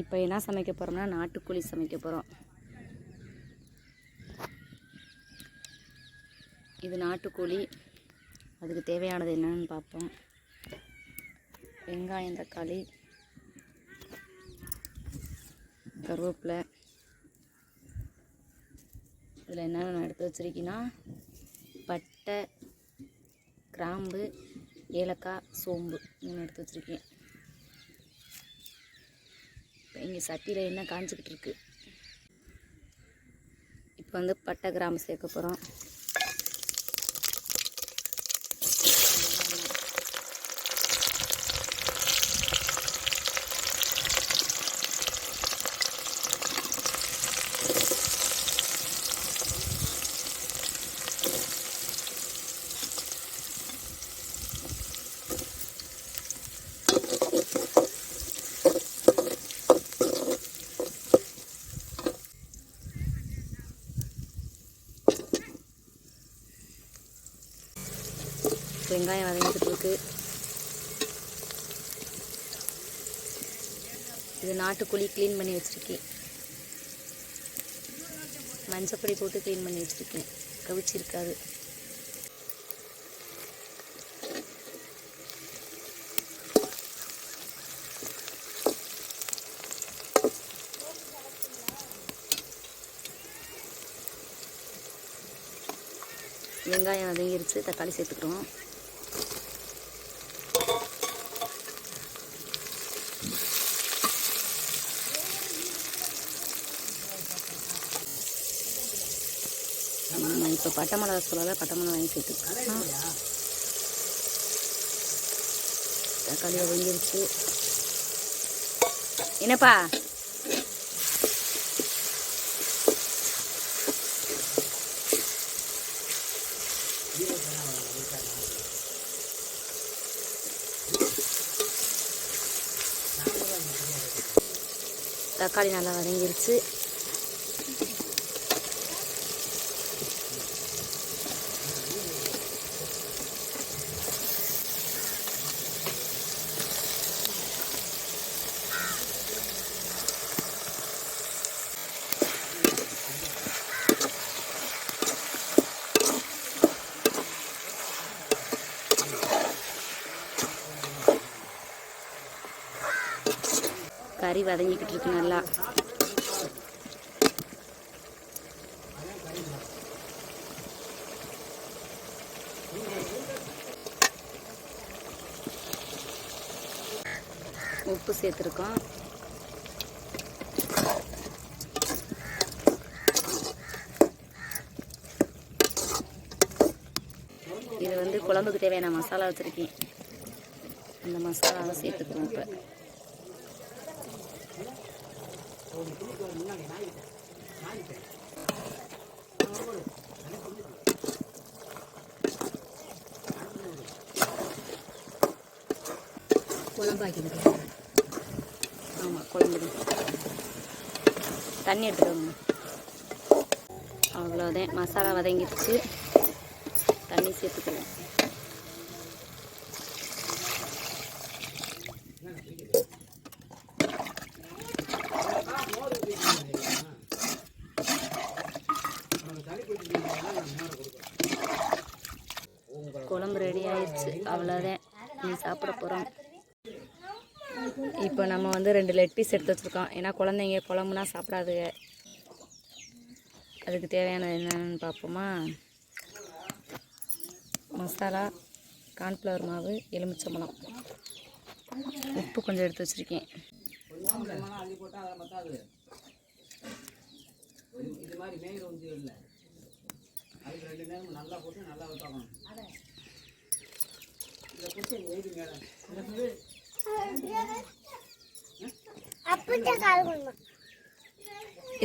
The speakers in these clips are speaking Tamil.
இப்போ என்ன சமைக்க போகிறோம்னா நாட்டுக்கோழி சமைக்க போகிறோம் இது நாட்டுக்கோழி. அதுக்கு தேவையானது என்னன்னு பார்ப்போம். வெங்காயம் தக்காளி கருவேப்பிலை. இதில் என்னென்ன நான் எடுத்து வச்சுருக்கீங்கன்னா பட்டை கிராம்பு ஏலக்காய் சோம்பு மூணு எடுத்து வச்சுருக்கேன். இங்கே சட்டியில் என்ன காஞ்சிக்கிட்டு இருக்கு. இப்போ வந்து பட்டை கிராம்பு சேர்க்க போகிறோம் வெங்காயம் வதங்கிட்டு இருக்கு இது நாட்டுக்கோழி க்ளீன் பண்ணி வச்சுருக்கேன். மஞ்சப்பொடி போட்டு க்ளீன் பண்ணி வச்சுருக்கேன். கவிச்சிருக்காது. வெங்காயம் வதங்கிருச்சு. தக்காளி சேர்த்துக்கிறோம். நம்ம இப்போ பட்டை மிளகா சொல்லல பட்டை மிளகா வாங்கி சேர்த்துக்கலாம் தக்காளி வதங்கிருச்சு என்னப்பா? தக்காளி நல்லா வதங்கிருச்சு. கறி வதங்கிக்கிட்டு இருக்கு நல்லா. உப்பு சேர்த்துருக்கோம். இது வந்து குழம்புக்கு தேவையான மசாலா வச்சுருக்கேன். அந்த மசாலாவை சேர்த்துக்குவோம் இப்போ. குழம்பாக்கிட்டு ஆமாம் குழம்பு தண்ணி எடுத்துட்டு வாங்க. அவ்வளோதான் மசாலா வதங்கிடுச்சு. தண்ணி சேர்த்துக்குவோம் குழம்பு ரெடி ஆயிடுச்சு அவ்வளோதான் நீ சாப்பிட போகிறோம் இப்போ நம்ம வந்து ரெண்டு லெட் பீஸ் எடுத்து வச்சுருக்கோம். ஏன்னா குழந்தைங்க குழம்புனா சாப்பிடாதுங்க. அதுக்கு தேவையானது என்னென்னு பார்ப்போமா? மசாலா கார்ன்ஃப்ளவர் மாவு எலுமிச்சம்பழம். உப்பு கொஞ்சம் எடுத்து வச்சுருக்கேன். இது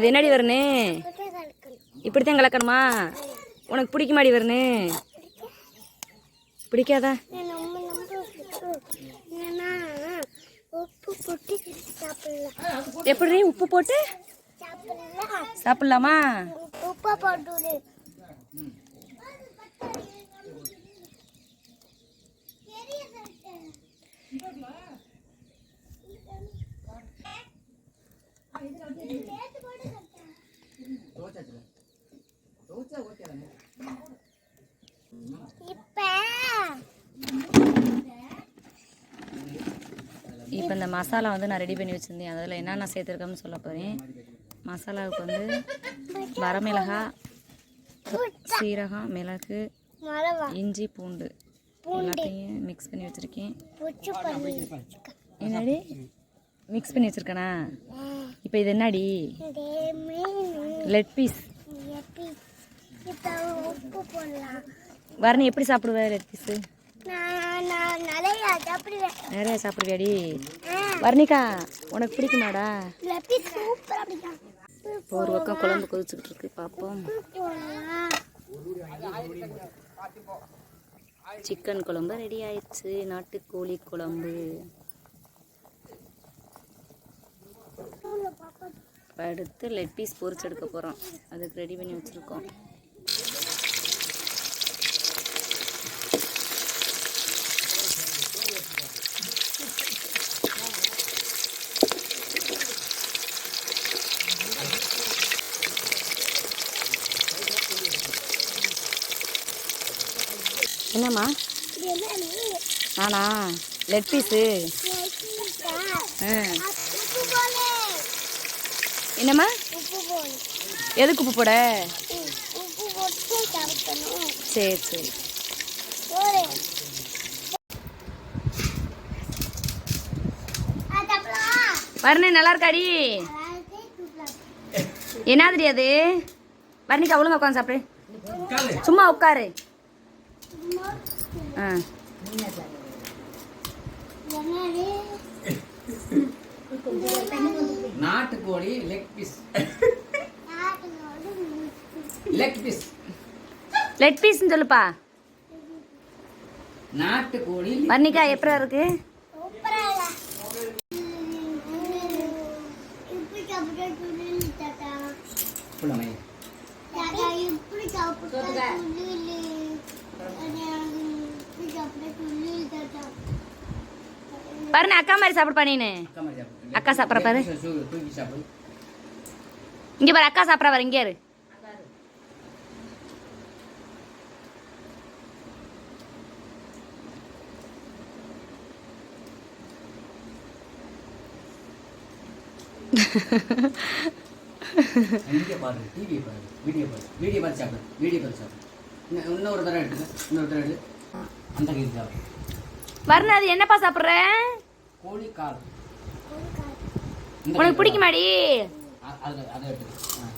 என்னடி வருணு இப்படித்தான் கலக்கணுமா? உனக்கு பிடிக்குமாடி வருணு பிடிக்காதா? எப்படி உப்பு போட்டு சாப்பிட்லாமா. உப்பு போட்டு? இப்போ இந்த மசாலா வந்து நான் ரெடி பண்ணி வச்சுருந்தேன். அதில் என்னென்ன சேர்த்துருக்கோம்னு சொல்ல போகிறேன் மசாலாவுக்கு வந்து வரமிளகாய் சீரகம் மிளகு இஞ்சி பூண்டு. எல்லாத்தையும் மிக்ஸ் பண்ணி வச்சுருக்கேன். என்னடி? மிக்ஸ் பண்ணி வச்சுருக்கேனா? இப்போ இது என்னடி? லெட் பீஸ் வரணி எப்படி சாப்பிடுவ லெட் பீஸு நிறைய சாப்பிடுவேன். சாப்பிடுவியாடி? வர்ணிகா உனக்கு பிடிக்குமாடா? ஒரு பக்கம் குழம்பு கொதிச்சுக்கிட்டு இருக்கு பார்ப்போம் சிக்கன் குழம்பு ரெடி ஆயிடுச்சு. நாட்டுக்கோழி குழம்பு. இப்போ அடுத்து லெட் பீஸ் பொரிச்சு எடுக்க போகிறோம் அதுக்கு ரெடி பண்ணி வச்சுருக்கோம். என்னம்மா? நானா? லெட் பீஸு என்னம்மா? எதுக்கு உப்பு போட? சரி சரி. வரணே நல்லா இருக்காடி? அதாவது தூக்கலாம் என்னது அது? வர்ணிக்கா ஒழுங்கா உட்காந்து சாப்பிடு. சும்மா உட்காரு. ஆ. நாட்டுக்கோழி leg piece leg piece let பீஸ்னு சொல்லுப்பா. நாட்டுக்கோழி வர்ணிகா எப்படி இருக்கு? சூப்பரா இப்படி பாருண்ணே அக்கா மாதிரி சாப்பிடுப்பா நீனு அக்கா மாதிரி சாப்பிடு. அக்கா சாப்பிட்ற பாரு. லெக் பீஸை சூ- தூக்கி சாப்பிடு இங்க பாரு அக்கா சாப்பிட்ற பாரு இங்கே இரு இங்கே பாரு டிவி பாரு வீடியோ பாரு வீடியோ பார்த்து சாப்பிடு வீடியோ பார்த்து சாப்பிடு இன்னும் இன்னொரு தடவை எடுத்துக்க இன்னொரு தடவை எடு. அந்த கீழ் சாப்பிடு வர்ண அது என்னப்பா சாப்பிட்ற? கோழி கால் உனக்கு பிடிக்குமாடி? அதை அதை எடுத்துக்க.